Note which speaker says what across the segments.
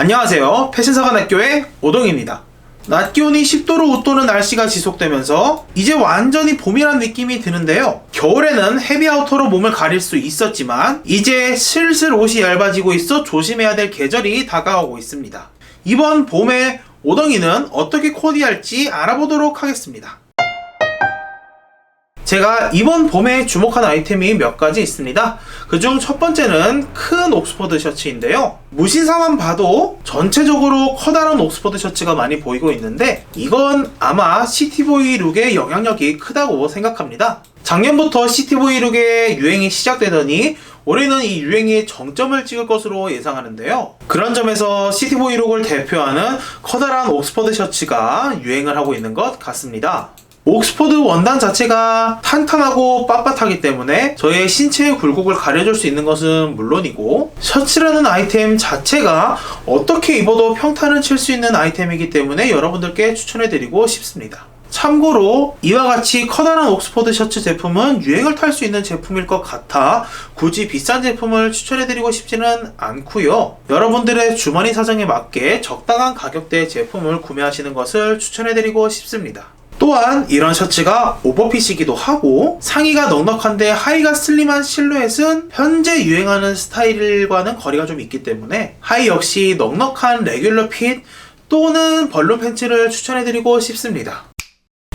Speaker 1: 안녕하세요. 패션사관학교의 오동입니다. 낮 기온이 10도로 웃도는 날씨가 지속되면서 이제 완전히 봄이란 느낌이 드는데요. 겨울에는 헤비 아우터로 몸을 가릴 수 있었지만 이제 슬슬 옷이 얇아지고 있어 조심해야 될 계절이 다가오고 있습니다. 이번 봄에 오덩이는 어떻게 코디할지 알아보도록 하겠습니다. 제가 이번 봄에 주목한 아이템이 몇 가지 있습니다. 그중 첫 번째는 큰 옥스퍼드 셔츠인데요. 무신사만 봐도 전체적으로 커다란 옥스퍼드 셔츠가 많이 보이고 있는데 이건 아마 시티보이 룩의 영향력이 크다고 생각합니다. 작년부터 시티보이 룩의 유행이 시작되더니 올해는 이 유행이 정점을 찍을 것으로 예상하는데요. 그런 점에서 시티보이 룩을 대표하는 커다란 옥스퍼드 셔츠가 유행을 하고 있는 것 같습니다. 옥스퍼드 원단 자체가 탄탄하고 빳빳하기 때문에 저의 신체의 굴곡을 가려줄 수 있는 것은 물론이고 셔츠라는 아이템 자체가 어떻게 입어도 평탄을 칠 수 있는 아이템이기 때문에 여러분들께 추천해드리고 싶습니다. 참고로 이와 같이 커다란 옥스퍼드 셔츠 제품은 유행을 탈 수 있는 제품일 것 같아 굳이 비싼 제품을 추천해드리고 싶지는 않고요. 여러분들의 주머니 사정에 맞게 적당한 가격대의 제품을 구매하시는 것을 추천해드리고 싶습니다. 또한 이런 셔츠가 오버핏이기도 하고 상의가 넉넉한데 하의가 슬림한 실루엣은 현재 유행하는 스타일과는 거리가 좀 있기 때문에 하의 역시 넉넉한 레귤러 핏 또는 벌룬 팬츠를 추천해드리고 싶습니다.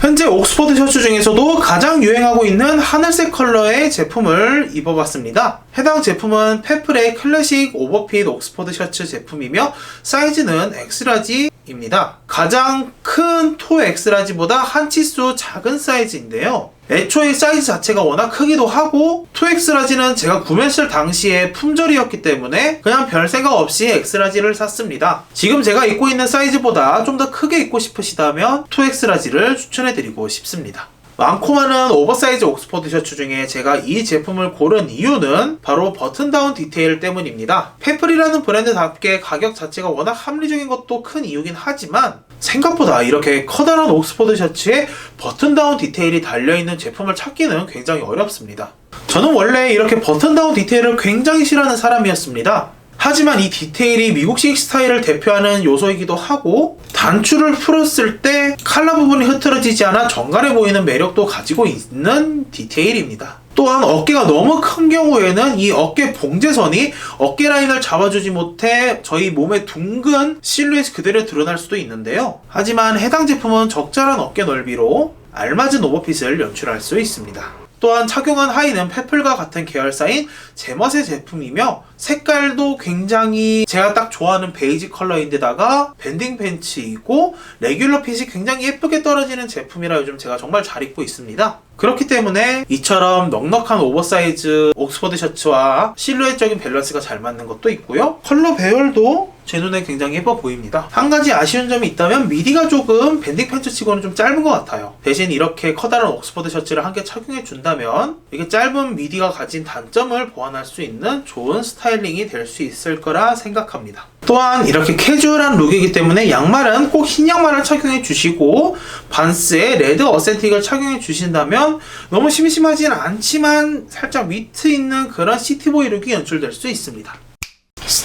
Speaker 1: 현재 옥스퍼드 셔츠 중에서도 가장 유행하고 있는 하늘색 컬러의 제품을 입어봤습니다. 해당 제품은 페플의 클래식 오버핏 옥스퍼드 셔츠 제품이며 사이즈는 엑스라지 입니다. 가장 큰 토 엑스라지보다 한 치수 작은 사이즈인데요. 애초에 사이즈 자체가 워낙 크기도 하고 2X라지는 제가 구매했을 당시에 품절이었기 때문에 그냥 별 생각 없이 X라지를 샀습니다. 지금 제가 입고 있는 사이즈보다 좀 더 크게 입고 싶으시다면 2X라지를 추천해드리고 싶습니다. 많고 많은 오버사이즈 옥스퍼드 셔츠 중에 제가 이 제품을 고른 이유는 바로 버튼다운 디테일 때문입니다. 페플이라는 브랜드답게 가격 자체가 워낙 합리적인 것도 큰 이유긴 하지만 생각보다 이렇게 커다란 옥스퍼드 셔츠에 버튼다운 디테일이 달려있는 제품을 찾기는 굉장히 어렵습니다. 저는 원래 이렇게 버튼다운 디테일을 굉장히 싫어하는 사람이었습니다. 하지만 이 디테일이 미국식 스타일을 대표하는 요소이기도 하고 단추를 풀었을 때 칼라 부분이 흐트러지지 않아 정갈해 보이는 매력도 가지고 있는 디테일입니다. 또한 어깨가 너무 큰 경우에는 이 어깨 봉제선이 어깨 라인을 잡아주지 못해 저희 몸의 둥근 실루엣이 그대로 드러날 수도 있는데요. 하지만 해당 제품은 적절한 어깨 넓이로 알맞은 오버핏을 연출할 수 있습니다. 또한 착용한 하의는 페플과 같은 계열사인 제멋의 제품이며 색깔도 굉장히 제가 딱 좋아하는 베이지 컬러인데다가 밴딩 팬츠이고 레귤러 핏이 굉장히 예쁘게 떨어지는 제품이라 요즘 제가 정말 잘 입고 있습니다. 그렇기 때문에 이처럼 넉넉한 오버사이즈 옥스퍼드 셔츠와 실루엣적인 밸런스가 잘 맞는 것도 있고요. 컬러 배열도 제 눈에 굉장히 예뻐 보입니다. 한 가지 아쉬운 점이 있다면 미디가 조금 밴딩 팬츠 치고는 좀 짧은 것 같아요. 대신 이렇게 커다란 옥스퍼드 셔츠를 한 개 착용해 준다면 이게 짧은 미디가 가진 단점을 보완할 수 있는 좋은 스타일링이 될 수 있을 거라 생각합니다. 또한 이렇게 캐주얼한 룩이기 때문에 양말은 꼭 흰 양말을 착용해 주시고 반스에 레드 어센틱을 착용해 주신다면 너무 심심하진 않지만 살짝 위트 있는 그런 시티보이 룩이 연출될 수 있습니다.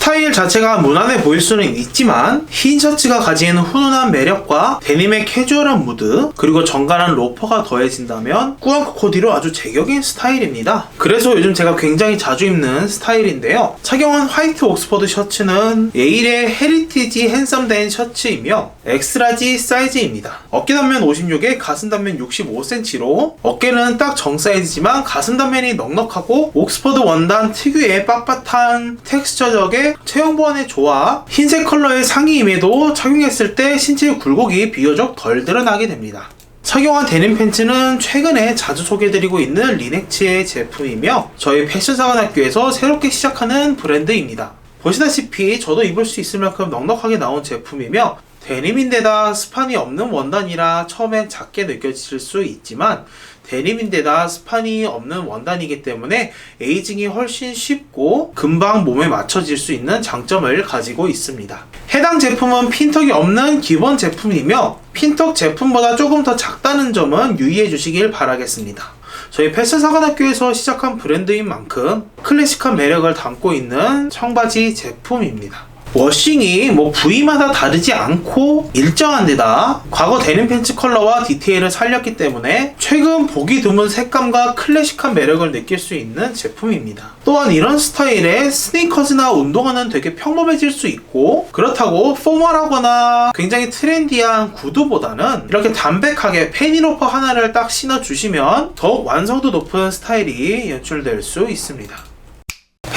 Speaker 1: 스타일 자체가 무난해 보일 수는 있지만 흰 셔츠가 가지는 훈훈한 매력과 데님의 캐주얼한 무드 그리고 정갈한 로퍼가 더해진다면 꾸안꾸 코디로 아주 제격인 스타일입니다. 그래서 요즘 제가 굉장히 자주 입는 스타일인데요. 착용한 화이트 옥스퍼드 셔츠는 예일의 헤리티지 핸섬된 셔츠이며 엑스라지 사이즈입니다. 어깨 단면 56에 가슴 단면 65cm로 어깨는 딱 정 사이즈지만 가슴 단면이 넉넉하고 옥스퍼드 원단 특유의 빳빳한 텍스처적의 체형 보완에 좋아 흰색 컬러의 상의임에도 착용했을 때 신체의 굴곡이 비교적 덜 드러나게 됩니다. 착용한 데님 팬츠는 최근에 자주 소개해드리고 있는 리넥츠의 제품이며 저희 패션사관학교에서 새롭게 시작하는 브랜드입니다. 보시다시피 저도 입을 수 있을 만큼 넉넉하게 나온 제품이며 데님인데다 스판이 없는 원단이라 처음엔 작게 느껴질 수 있지만 데님인데다 스판이 없는 원단이기 때문에 에이징이 훨씬 쉽고 금방 몸에 맞춰질 수 있는 장점을 가지고 있습니다. 해당 제품은 핀턱이 없는 기본 제품이며 핀턱 제품보다 조금 더 작다는 점은 유의해 주시길 바라겠습니다. 저희 패션사관학교에서 시작한 브랜드인 만큼 클래식한 매력을 담고 있는 청바지 제품입니다. 워싱이 뭐 부위마다 다르지 않고 일정한 데다 과거 데님 팬츠 컬러와 디테일을 살렸기 때문에 최근 보기 드문 색감과 클래식한 매력을 느낄 수 있는 제품입니다. 또한 이런 스타일의 스니커즈나 운동화는 되게 평범해질 수 있고 그렇다고 포멀하거나 굉장히 트렌디한 구두보다는 이렇게 담백하게 페니로퍼 하나를 딱 신어주시면 더욱 완성도 높은 스타일이 연출될 수 있습니다.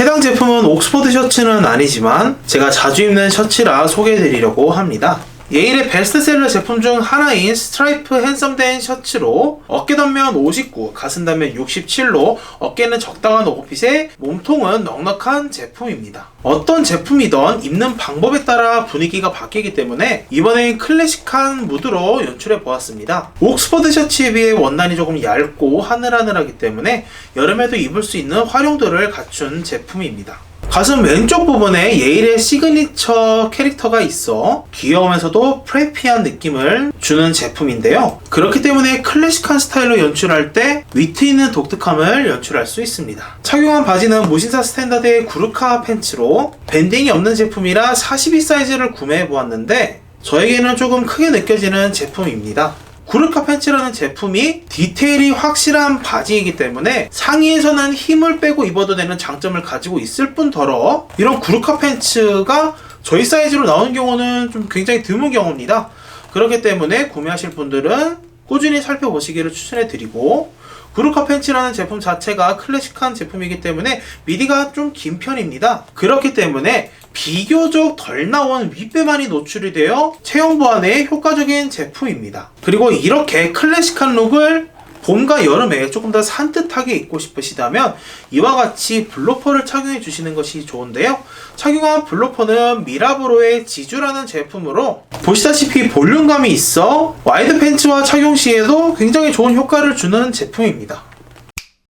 Speaker 1: 해당 제품은 옥스퍼드 셔츠는 아니지만 제가 자주 입는 셔츠라 소개해드리려고 합니다. 예일의 베스트셀러 제품 중 하나인 스트라이프 핸섬된 셔츠로 어깨 단면 59, 가슴 단면 67로 어깨는 적당한 오버핏에 몸통은 넉넉한 제품입니다. 어떤 제품이던 입는 방법에 따라 분위기가 바뀌기 때문에 이번엔 클래식한 무드로 연출해 보았습니다. 옥스퍼드 셔츠에 비해 원단이 조금 얇고 하늘하늘하기 때문에 여름에도 입을 수 있는 활용도를 갖춘 제품입니다. 가슴 왼쪽 부분에 예일의 시그니처 캐릭터가 있어 귀여우면서도 프레피한 느낌을 주는 제품인데요. 그렇기 때문에 클래식한 스타일로 연출할 때 위트 있는 독특함을 연출할 수 있습니다. 착용한 바지는 무신사 스탠다드의 구르카 팬츠로 밴딩이 없는 제품이라 42 사이즈를 구매해 보았는데 저에게는 조금 크게 느껴지는 제품입니다. 구르카 팬츠라는 제품이 디테일이 확실한 바지이기 때문에 상의에서는 힘을 빼고 입어도 되는 장점을 가지고 있을 뿐더러 이런 구르카 팬츠가 저희 사이즈로 나오는 경우는 좀 굉장히 드문 경우입니다. 그렇기 때문에 구매하실 분들은 꾸준히 살펴보시기를 추천해 드리고 구르카 팬츠라는 제품 자체가 클래식한 제품이기 때문에 미디가 좀 긴 편입니다. 그렇기 때문에 비교적 덜 나온 윗배만이 노출이 되어 체형 보완에 효과적인 제품입니다. 그리고 이렇게 클래식한 룩을 봄과 여름에 조금 더 산뜻하게 입고 싶으시다면 이와 같이 블로퍼를 착용해 주시는 것이 좋은데요. 착용한 블로퍼는 미라브로의 지주라는 제품으로 보시다시피 볼륨감이 있어 와이드 팬츠와 착용 시에도 굉장히 좋은 효과를 주는 제품입니다.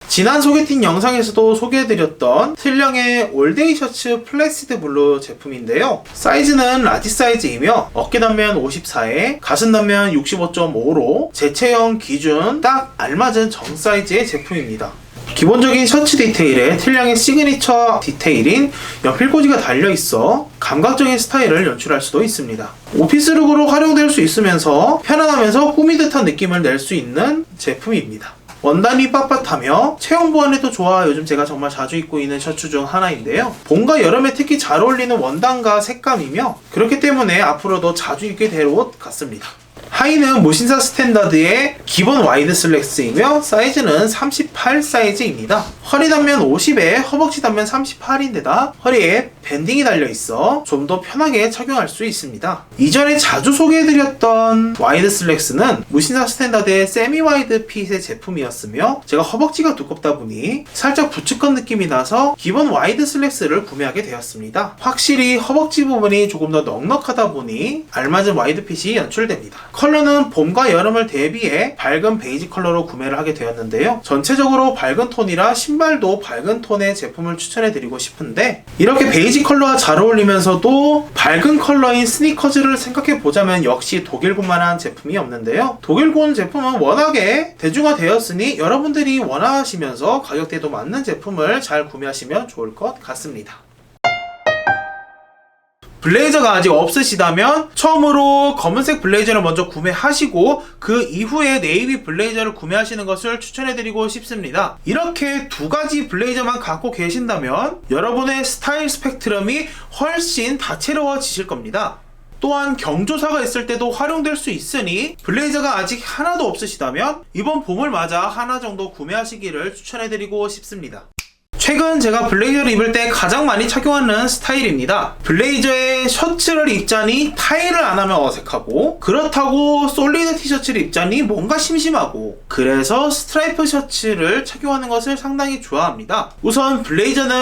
Speaker 1: 지난 소개팅 영상에서도 소개해드렸던 틀령의 올데이 셔츠 플래시드 블루 제품인데요. 사이즈는 라지 사이즈이며 어깨 단면 54에 가슴 단면 65.5로 제 체형 기준 딱 알맞은 정 사이즈의 제품입니다. 기본적인 셔츠 디테일에 틀량의 시그니처 디테일인 연필꽂이가 달려있어 감각적인 스타일을 연출할 수도 있습니다. 오피스룩으로 활용될 수 있으면서 편안하면서 꾸미듯한 느낌을 낼 수 있는 제품입니다. 원단이 빳빳하며 체형 보완에도 좋아 요즘 제가 정말 자주 입고 있는 셔츠 중 하나인데요. 봄과 여름에 특히 잘 어울리는 원단과 색감이며 그렇기 때문에 앞으로도 자주 입게 될 옷 같습니다. 하의는 모신사 스탠다드의 기본 와이드 슬랙스이며 사이즈는 38 사이즈입니다. 허리 단면 50에 허벅지 단면 38인데다 허리에 밴딩이 달려 있어 좀 더 편하게 착용할 수 있습니다. 이전에 자주 소개해드렸던 와이드 슬랙스는 무신사 스탠다드의 세미 와이드 핏의 제품이었으며 제가 허벅지가 두껍다 보니 살짝 부츠컷 느낌이 나서 기본 와이드 슬랙스를 구매하게 되었습니다. 확실히 허벅지 부분이 조금 더 넉넉하다 보니 알맞은 와이드 핏이 연출됩니다. 컬러는 봄과 여름을 대비해 밝은 베이지 컬러로 구매를 하게 되었는데요. 전체적으로 밝은 톤이라 신발도 밝은 톤의 제품을 추천해 드리고 싶은데 이렇게 베이지 컬러와 잘 어울리면서도 밝은 컬러인 스니커즈를 생각해 보자면 역시 독일군만한 제품이 없는데요. 독일군 제품은 워낙에 대중화 되었으니 여러분들이 원하시면서 가격대도 맞는 제품을 잘 구매하시면 좋을 것 같습니다. 블레이저가 아직 없으시다면 처음으로 검은색 블레이저를 먼저 구매하시고 그 이후에 네이비 블레이저를 구매하시는 것을 추천해드리고 싶습니다. 이렇게 두 가지 블레이저만 갖고 계신다면 여러분의 스타일 스펙트럼이 훨씬 다채로워지실 겁니다. 또한 경조사가 있을 때도 활용될 수 있으니 블레이저가 아직 하나도 없으시다면 이번 봄을 맞아 하나 정도 구매하시기를 추천해드리고 싶습니다. 최근 제가 블레이저를 입을 때 가장 많이 착용하는 스타일입니다. 블레이저에 셔츠를 입자니 타이를 안 하면 어색하고 그렇다고 솔리드 티셔츠를 입자니 뭔가 심심하고 그래서 스트라이프 셔츠를 착용하는 것을 상당히 좋아합니다. 우선 블레이저는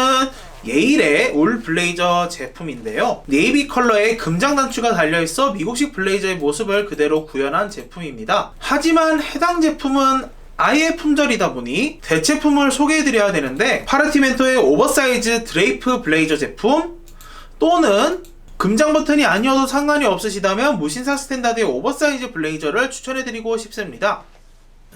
Speaker 1: 예일의 올 블레이저 제품인데요. 네이비 컬러의 금장 단추가 달려있어 미국식 블레이저의 모습을 그대로 구현한 제품입니다. 하지만 해당 제품은 아예 품절이다 보니 대체품을 소개해드려야 되는데 파르티멘토의 오버사이즈 드레이프 블레이저 제품 또는 금장 버튼이 아니어도 상관이 없으시다면 무신사 스탠다드의 오버사이즈 블레이저를 추천해드리고 싶습니다.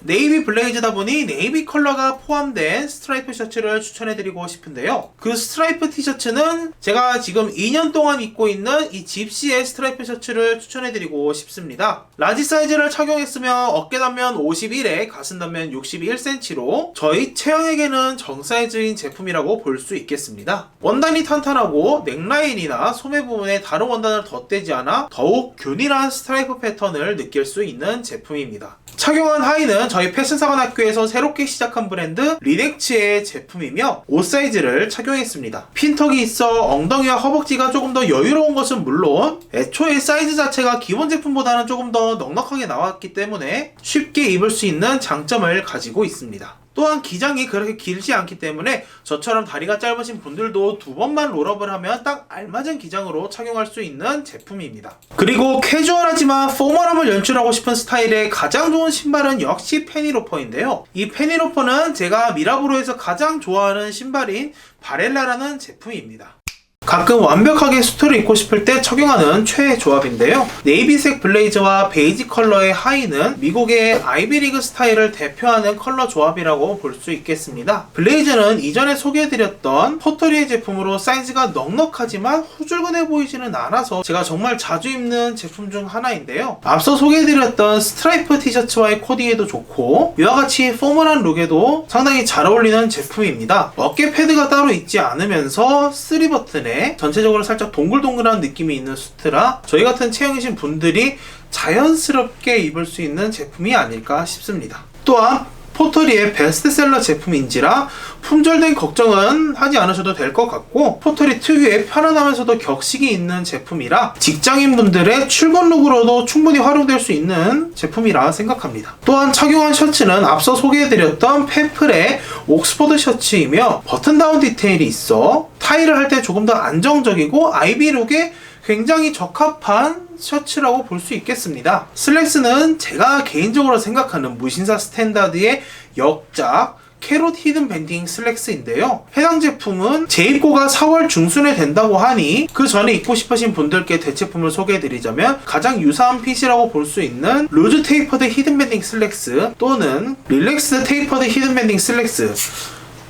Speaker 1: 네이비 블레이즈다 보니 네이비 컬러가 포함된 스트라이프 셔츠를 추천해드리고 싶은데요. 그 스트라이프 티셔츠는 제가 지금 2년 동안 입고 있는 이 집시의 스트라이프 셔츠를 추천해드리고 싶습니다. 라지 사이즈를 착용했으며 어깨 단면 51에 가슴 단면 61cm로 저희 체형에게는 정 사이즈인 제품이라고 볼 수 있겠습니다. 원단이 탄탄하고 넥라인이나 소매 부분에 다른 원단을 덧대지 않아 더욱 균일한 스트라이프 패턴을 느낄 수 있는 제품입니다. 착용한 하의는 저희 패션사관학교에서 새롭게 시작한 브랜드 리넥츠의 제품이며 옷 사이즈를 착용했습니다. 핀턱이 있어 엉덩이와 허벅지가 조금 더 여유로운 것은 물론 애초에 사이즈 자체가 기본 제품보다는 조금 더 넉넉하게 나왔기 때문에 쉽게 입을 수 있는 장점을 가지고 있습니다. 또한 기장이 그렇게 길지 않기 때문에 저처럼 다리가 짧으신 분들도 두 번만 롤업을 하면 딱 알맞은 기장으로 착용할 수 있는 제품입니다. 그리고 캐주얼하지만 포멀함을 연출하고 싶은 스타일의 가장 좋은 신발은 역시 페니로퍼인데요. 이 페니로퍼는 제가 미라브로에서 가장 좋아하는 신발인 바렐라라는 제품입니다. 가끔 완벽하게 수트를 입고 싶을 때 착용하는 최애 조합인데요. 네이비색 블레이저와 베이지 컬러의 하의는 미국의 아이비리그 스타일을 대표하는 컬러 조합이라고 볼 수 있겠습니다. 블레이저는 이전에 소개해드렸던 포터리의 제품으로 사이즈가 넉넉하지만 후줄근해 보이지는 않아서 제가 정말 자주 입는 제품 중 하나인데요. 앞서 소개해드렸던 스트라이프 티셔츠와의 코디에도 좋고 이와 같이 포멀한 룩에도 상당히 잘 어울리는 제품입니다. 어깨 패드가 따로 있지 않으면서 3버튼에 전체적으로 살짝 동글동글한 느낌이 있는 수트라 저희 같은 체형이신 분들이 자연스럽게 입을 수 있는 제품이 아닐까 싶습니다. 또한 포터리의 베스트셀러 제품인지라 품절된 걱정은 하지 않으셔도 될 것 같고 포터리 특유의 편안하면서도 격식이 있는 제품이라 직장인분들의 출근 룩으로도 충분히 활용될 수 있는 제품이라 생각합니다. 또한 착용한 셔츠는 앞서 소개해드렸던 페플의 옥스퍼드 셔츠이며 버튼 다운 디테일이 있어 타이를 할 때 조금 더 안정적이고 아이비룩에 굉장히 적합한 셔츠라고 볼 수 있겠습니다. 슬랙스는 제가 개인적으로 생각하는 무신사 스탠다드의 역작 캐롯 히든 밴딩 슬랙스인데요. 해당 제품은 재입고가 4월 중순에 된다고 하니 그 전에 입고 싶으신 분들께 대체품을 소개해드리자면 가장 유사한 핏이라고 볼 수 있는 루즈 테이퍼드 히든 밴딩 슬랙스 또는 릴렉스 테이퍼드 히든 밴딩 슬랙스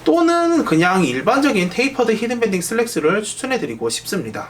Speaker 1: 또는 그냥 일반적인 테이퍼드 히든 밴딩 슬랙스를 추천해드리고 싶습니다.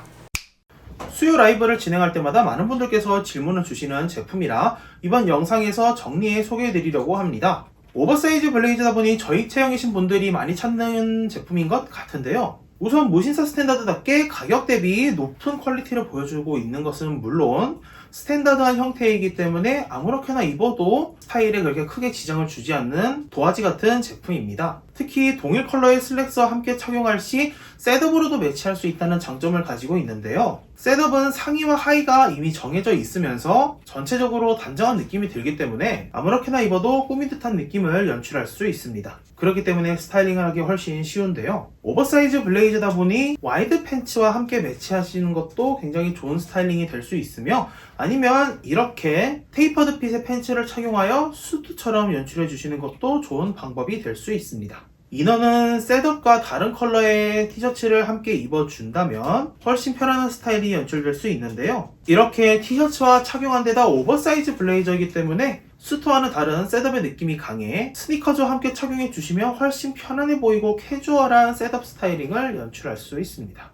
Speaker 1: 수요 라이브를 진행할 때마다 많은 분들께서 질문을 주시는 제품이라 이번 영상에서 정리해 소개해 드리려고 합니다. 오버사이즈 블레이즈다 보니 저희 체형이신 분들이 많이 찾는 제품인 것 같은데요. 우선 무신사 스탠다드답게 가격 대비 높은 퀄리티를 보여주고 있는 것은 물론 스탠다드한 형태이기 때문에 아무렇게나 입어도 스타일에 그렇게 크게 지장을 주지 않는 도화지 같은 제품입니다. 특히 동일 컬러의 슬랙스와 함께 착용할 시 셋업으로도 매치할 수 있다는 장점을 가지고 있는데요. 셋업은 상의와 하의가 이미 정해져 있으면서 전체적으로 단정한 느낌이 들기 때문에 아무렇게나 입어도 꾸민 듯한 느낌을 연출할 수 있습니다. 그렇기 때문에 스타일링을 하기 훨씬 쉬운데요. 오버사이즈 블레이즈다 보니 와이드 팬츠와 함께 매치하시는 것도 굉장히 좋은 스타일링이 될 수 있으며 아니면 이렇게 테이퍼드 핏의 팬츠를 착용하여 수트처럼 연출해 주시는 것도 좋은 방법이 될 수 있습니다. 이너는 셋업과 다른 컬러의 티셔츠를 함께 입어준다면 훨씬 편안한 스타일이 연출될 수 있는데요. 이렇게 티셔츠와 착용한 데다 오버사이즈 블레이저이기 때문에 수트와는 다른 셋업의 느낌이 강해 스니커즈와 함께 착용해 주시면 훨씬 편안해 보이고 캐주얼한 셋업 스타일링을 연출할 수 있습니다.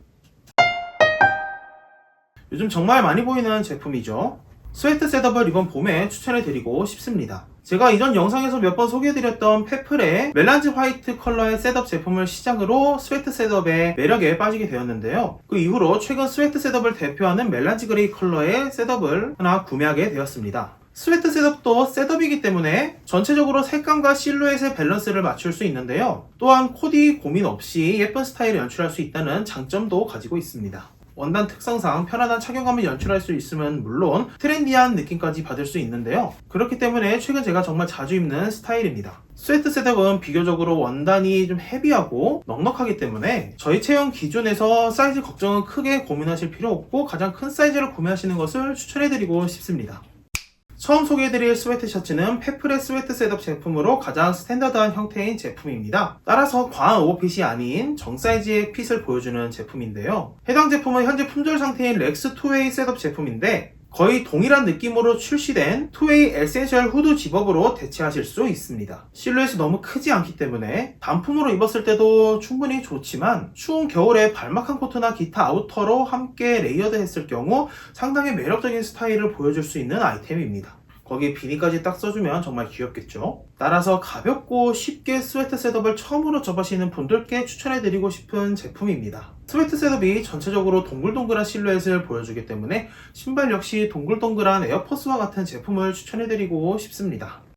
Speaker 1: 요즘 정말 많이 보이는 제품이죠. 스웨트 셋업을 이번 봄에 추천해 드리고 싶습니다. 제가 이전 영상에서 몇 번 소개해드렸던 페플의 멜란지 화이트 컬러의 셋업 제품을 시작으로 스웨트 셋업의 매력에 빠지게 되었는데요. 그 이후로 최근 스웨트 셋업을 대표하는 멜란지 그레이 컬러의 셋업을 하나 구매하게 되었습니다. 스웨트 셋업도 셋업이기 때문에 전체적으로 색감과 실루엣의 밸런스를 맞출 수 있는데요. 또한 코디 고민 없이 예쁜 스타일을 연출할 수 있다는 장점도 가지고 있습니다. 원단 특성상 편안한 착용감을 연출할 수 있으면 물론 트렌디한 느낌까지 받을 수 있는데요. 그렇기 때문에 최근 제가 정말 자주 입는 스타일입니다. 스웨트 셋업은 비교적으로 원단이 좀 헤비하고 넉넉하기 때문에 저희 체형 기준에서 사이즈 걱정은 크게 고민하실 필요 없고 가장 큰 사이즈를 구매하시는 것을 추천해드리고 싶습니다. 처음 소개해드릴 스웨트 셔츠는 페플의 스웨트 셋업 제품으로 가장 스탠다드한 형태인 제품입니다. 따라서 과한 오버핏이 아닌 정사이즈의 핏을 보여주는 제품인데요. 해당 제품은 현재 품절 상태인 렉스 투웨이 셋업 제품인데 거의 동일한 느낌으로 출시된 투웨이 에센셜 후드 집업으로 대체하실 수 있습니다. 실루엣이 너무 크지 않기 때문에 단품으로 입었을 때도 충분히 좋지만 추운 겨울에 발막한 코트나 기타 아우터로 함께 레이어드 했을 경우 상당히 매력적인 스타일을 보여줄 수 있는 아이템입니다. 거기에 비니까지 딱 써주면 정말 귀엽겠죠? 따라서 가볍고 쉽게 스웨트 셋업을 처음으로 접하시는 분들께 추천해드리고 싶은 제품입니다. 스웨트 셋업이 전체적으로 동글동글한 실루엣을 보여주기 때문에 신발 역시 동글동글한 에어포스와 같은 제품을 추천해드리고 싶습니다.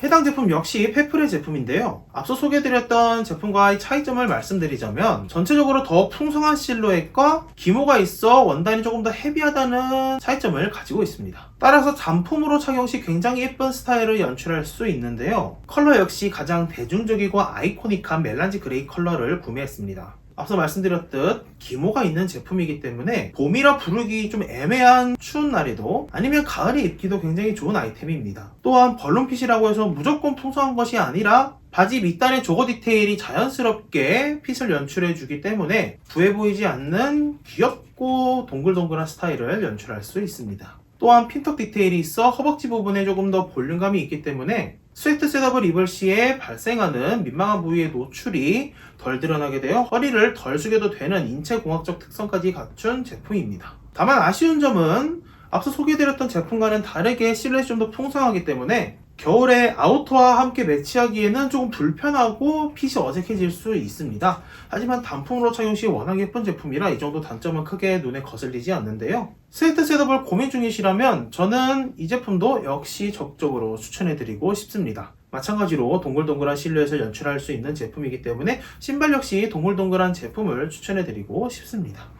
Speaker 1: 해당 제품 역시 페플의 제품인데요. 앞서 소개해드렸던 제품과의 차이점을 말씀드리자면 전체적으로 더 풍성한 실루엣과 기모가 있어 원단이 조금 더 헤비하다는 차이점을 가지고 있습니다. 따라서 단품으로 착용 시 굉장히 예쁜 스타일을 연출할 수 있는데요. 컬러 역시 가장 대중적이고 아이코닉한 멜란지 그레이 컬러를 구매했습니다. 앞서 말씀드렸듯 기모가 있는 제품이기 때문에 봄이라 부르기 좀 애매한 추운 날에도 아니면 가을에 입기도 굉장히 좋은 아이템입니다. 또한 벌룬핏이라고 해서 무조건 풍성한 것이 아니라 바지 밑단의 조거 디테일이 자연스럽게 핏을 연출해 주기 때문에 부해 보이지 않는 귀엽고 동글동글한 스타일을 연출할 수 있습니다. 또한 핀턱 디테일이 있어 허벅지 부분에 조금 더 볼륨감이 있기 때문에 스웨트 셋업을 입을 시에 발생하는 민망한 부위의 노출이 덜 드러나게 되어 허리를 덜 숙여도 되는 인체 공학적 특성까지 갖춘 제품입니다. 다만 아쉬운 점은 앞서 소개해드렸던 제품과는 다르게 실루엣이 좀 더 풍성하기 때문에 겨울에 아우터와 함께 매치하기에는 조금 불편하고 핏이 어색해질 수 있습니다. 하지만 단품으로 착용 시 워낙 예쁜 제품이라 이 정도 단점은 크게 눈에 거슬리지 않는데요. 스웨트 셋업을 고민 중이시라면 저는 이 제품도 역시 적극적으로 추천해드리고 싶습니다. 마찬가지로 동글동글한 실루엣을 연출할 수 있는 제품이기 때문에 신발 역시 동글동글한 제품을 추천해드리고 싶습니다.